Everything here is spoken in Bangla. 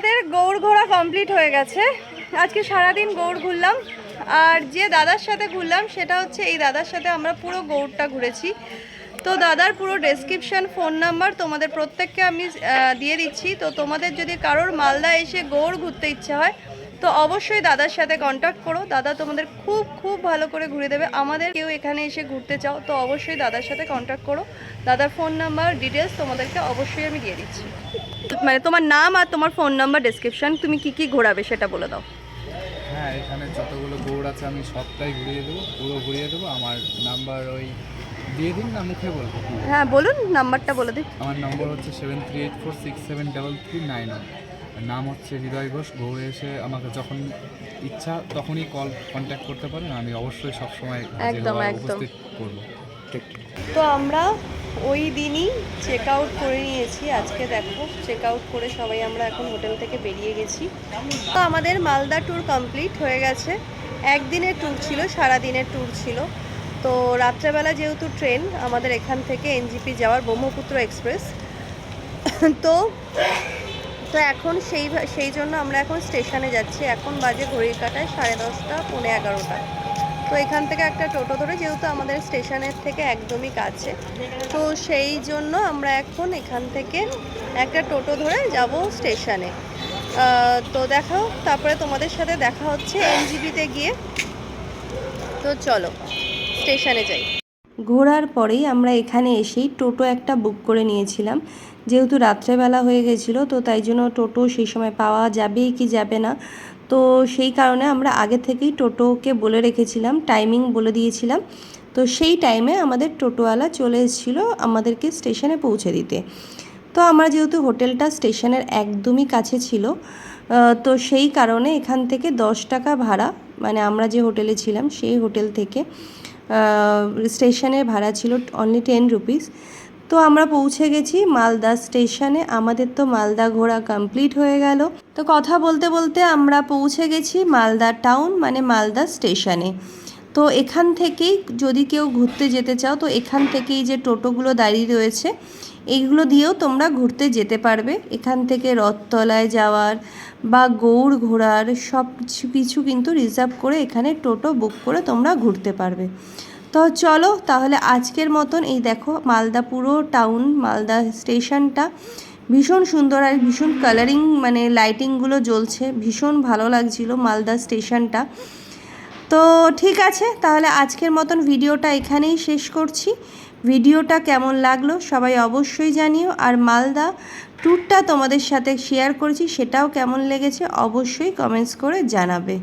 আমাদের গৌড় ঘোরা কমপ্লিট হয়ে গেছে। আজকে সারাদিন গৌড় ঘুরলাম। আর যে দাদার সাথে ঘুরলাম, সেটা হচ্ছে এই দাদার সাথে আমরা পুরো গৌড়টা ঘুরেছি। তো দাদার পুরো ডেসক্রিপশান ফোন নাম্বার তোমাদের প্রত্যেককে আমি দিয়ে দিচ্ছি। তো তোমাদের যদি কারোর মালদা এসে গৌড় ঘুরতে ইচ্ছা হয় তো অবশ্যই দাদার সাথে কন্ট্যাক্ট করো। দাদা তোমাদের খুব খুব ভালো করে ঘুরে দেবে। আমাদের কেউ এখানে এসে ঘুরতে চাও তো অবশ্যই দাদার সাথে কন্ট্যাক্ট করো। দাদার ফোন নাম্বার ডিটেলস তোমাদেরকে অবশ্যই আমি দিয়ে দিচ্ছি। মানে তোমার নাম আর তোমার ফোন নাম্বার ডেসক্রিপশন তুমি কি কি ঘোরাবে সেটা বলে দাও। হ্যাঁ এখানে যতগুলো গৌড় আছে আমি সবটাই ঘুরিয়ে দেবো পুরো ঘুরিয়ে দেবো। আমার নাম্বার ওই দিয়ে দিন না মুখে বলব হ্যাঁ বলুন নাম্বারটা বলে দিই। আমার নম্বর হচ্ছে seven three eight four six seven double three nine one নাম হচ্ছে হৃদয় ঘোষ। গৌড়ে এসে আমাকে যখন ইচ্ছা তখনই কল কন্ট্যাক্ট করতে পারেন আমি অবশ্যই সবসময় একদম। উপস্থিত করব। ঠিক তো আমরা ওই দিনই চেক আউট করে নিয়েছি আজকে দেখো চেক আউট করে সবাই আমরা এখন হোটেল থেকে বেরিয়ে গেছি। তো আমাদের মালদা ট্যুর কমপ্লিট হয়ে গেছে। একদিনের ট্যুর ছিল সারা দিনের ট্যুর ছিল। তো রাত্রেবেলা যেহেতু ট্রেন আমাদের এখান থেকে এনজিপি যাওয়ার ব্রহ্মপুত্র এক্সপ্রেস তো তো এখন সেই সেই জন্য আমরা এখন স্টেশনে যাচ্ছি। এখন বাজে ঘড়ির কাটায় সাড়ে দশটা, পৌনে এগারোটা। তো এখান থেকে একটা টোটো ধরে, যেহেতু আমাদের স্টেশনের থেকে একদমই কাছে, তো সেই জন্য আমরা এখন এখান থেকে একটা টোটো ধরে যাব স্টেশনে। তো দেখো তারপরে তোমাদের সাথে দেখা হচ্ছে এনজিবিতে গিয়ে। তো চলো, স্টেশনে যাই। ঘোরার পরেই আমরা এখানে এসেই টোটো একটা বুক করে নিয়েছিলাম। যেহেতু রাত্রেবেলা হয়ে গেছিল, তো তাই জন্য টোটো সেই সময় পাওয়া যাবে কি যাবে না। তো সেই কারণে আমরা আগে থেকেই টোটোকে বলে রেখেছিলাম, টাইমিং বলে দিয়েছিলাম। তো সেই টাইমে আমাদের টোটোওয়ালা চলে এসেছিল আমাদেরকে স্টেশনে পৌঁছে দিতে। তো আমরা যেহেতু হোটেলটা স্টেশনের একদমই কাছে ছিল তো সেই কারণে এখান থেকে দশ টাকা ভাড়া মানে আমরা যে হোটেলে ছিলাম সেই হোটেল থেকে স্টেশনের ভাড়া ছিল অনলি টেন রুপিস তো আমরা পৌঁছে গেছি মালদা স্টেশনে। আমাদের তো মালদা ঘোরা কমপ্লিট হয়ে গেল। তো কথা বলতে বলতে আমরা পৌঁছে গেছি মালদা টাউন মানে মালদা স্টেশনে। তো এখান থেকেই যদি কেউ ঘুরতে যেতে চাও, তো এখান থেকেই যে টোটোগুলো দাঁড়িয়ে রয়েছে, এইগুলো দিয়েও তোমরা ঘুরতে যেতে পারবে। এখান থেকে রথতলায় যাওয়ার বা গৌড় ঘোরার সব কিছু কিন্তু রিজার্ভ করে এখানে টোটো বুক করে তোমরা ঘুরতে পারবে। তো চলো তাহলে আজকের মতন এই দেখো মালদা পুরো টাউন মালদা স্টেশনটা। ভীষণ সুন্দর আর ভীষণ কালারিং মানে লাইটিংগুলো জ্বলছে, ভীষণ ভালো লাগছিল মালদা স্টেশনটা। তো ঠিক আছে, তাহলে আজকের মতন ভিডিওটা এখানেই শেষ করছি। ভিডিওটা কেমন লাগল সবাই অবশ্যই জানিও। আর মালদা ট্যুরটা তোমাদের সাথে শেয়ার করেছি, সেটাও কেমন লেগেছে অবশ্যই কমেন্টস করে জানাবে।